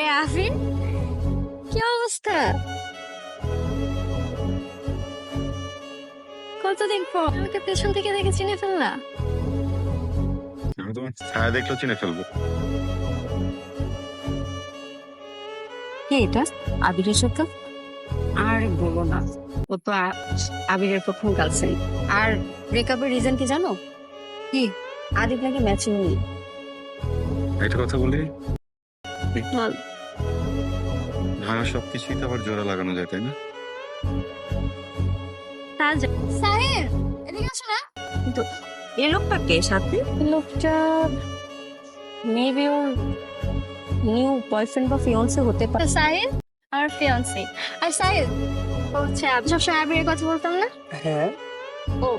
আরে আফিন কি অবস্থা? কতদিন পর? আমাকে পেছন থেকে দেখে চিনে ফেললা। আমি তোমার ছায়া দেখলেও চিনে ফেলব। কে এটা? আবিরের সাথে আর বলো না। ও তো আ- আবিরের প্রথম গার্লফ্রেন্ড আর ব্রেকআপের রিজন কি জানো? কি? আদিত নাকি ম্যাচিং নেই একটা কথা বলি? বল। ভাঙা সবকিছুই তো আবার জোড়া লাগানো যায় তাই না? সাহেব এদিকে আসো না। কিন্তু এ লোকটা কে সাথে? লোকটা মেবি ওর নিউ বয়ফ্রেন্ড বা ফিয়ন্সে হতে পারে। আর ফিয়ন্সে আর হচ্ছে সবসময় আবিরের কথা বলতাম না? হ্যাঁ। ও।